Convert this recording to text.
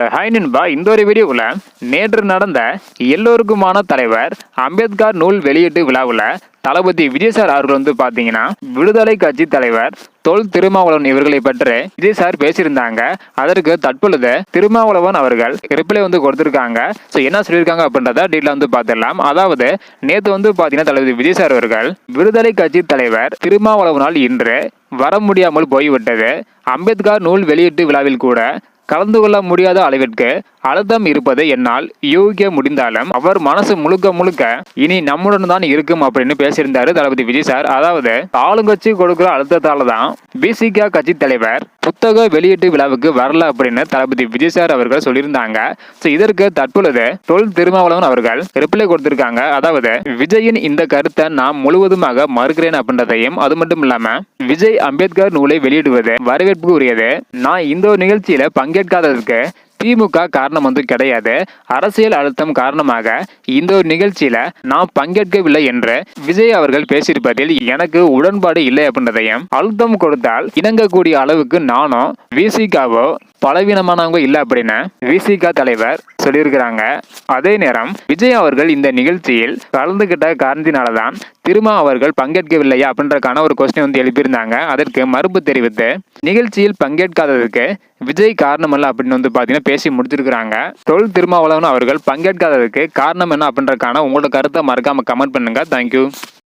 Hi நண்பா இந்த ஒரு வீடியோவில் நேற்று நடந்த எல்லோருக்குமான தலைவர் அம்பேத்கர் நூல் வெளியீட்டு விழாவில் தளபதி விஜய் சார் அவர்கள் வந்து பார்த்தீங்கன்னா விடுதலை கட்சி தலைவர் தொல் திருமாவளவன் இவர்களை பற்றி விஜய் சார் பேசியிருந்தாங்க. அதற்கு தற்பொழுது திருமாவளவன் அவர்கள் ரிப்ளை வந்து கொடுத்துருக்காங்க. ஸோ என்ன சொல்லியிருக்காங்க அப்படின்றத டீட்டில் வந்து பார்த்துடலாம். அதாவது நேற்று வந்து பார்த்தீங்கன்னா தளபதி விஜய் சார் அவர்கள் விடுதலை கட்சி தலைவர் திருமாவளவனால் இன்று வர முடியாமல் போய்விட்டது. அம்பேத்கர் நூல் வெளியீட்டு விழாவில் கூட கலந்து கொள்ள முடியாத அளவிற்கு அழுத்தம் இருப்பது என்னால் யூகிக்க முடிந்தாலும் அவர் மனசு முழுக்க முழுக்க இனி நம்முடன் தான் இருக்கும் அப்படின்னு பேசியிருந்தாரு தளபதி விஜய் சார். அதாவது ஆளுங்கட்சி கொடுக்கிற அழுத்தத்தால தான் பிசிகா கட்சி தலைவர் புத்தக வெளியீட்டு விழாவுக்கு வரல அப்படின்னு தளபதி விஜய் சார் அவர்கள் சொல்லியிருந்தாங்க. ஸோ இதற்கு தற்பொழுது தொல் திருமாவளவன் அவர்கள் ரிப்ளை கொடுத்திருக்காங்க. அதாவது விஜயின் இந்த கருத்தை நான் முழுவதுமாக மறுக்கிறேன் அப்படின்றதையும் அது மட்டும் இல்லாம விஜய் அம்பேத்கர் நூலை வெளியிடுவது வரவேற்புக்கு உரியது நான் இந்த ஒரு நிகழ்ச்சியில பங்கேற்காததற்கு திமுக காரணம் வந்து கிடையாது. அரசியல் அழுத்தம் காரணமாக இந்த ஒரு நிகழ்ச்சியில நான் பங்கேற்கவில்லை என்று விஜய் அவர்கள் பேசியிருப்பதில் எனக்கு உடன்பாடு இல்லை அப்படின்றதையும் அழுத்தம் கொடுத்தால் இணங்கக்கூடிய அளவுக்கு நானும் விசிகாவோ பலவீனமானவங்க இல்லை அப்படின்னு விசிகா தலைவர் சொல்லியிருக்கிறாங்க. அதே நேரம் விஜய் அவர்கள் இந்த நிகழ்ச்சியில் கலந்துகிட்ட காரணத்தினால தான் திருமா அவர்கள் பங்கேற்கவில்லையா அப்படின்றக்கான ஒரு கொஸ்டின் வந்து எழுப்பியிருந்தாங்க. அதற்கு மறுப்பு தெரிவித்து நிகழ்ச்சியில் பங்கேற்காததுக்கு விஜய் காரணம் அல்ல அப்படின்னு வந்து பார்த்தீங்கன்னா பேசி முடிச்சிருக்கிறாங்க. தொல் திருமாவளவன் அவர்கள் பங்கேற்காததுக்கு காரணம் என்ன அப்படின்றக்கான உங்களோட கருத்தை மறக்காம கமெண்ட் பண்ணுங்க. தேங்க்யூ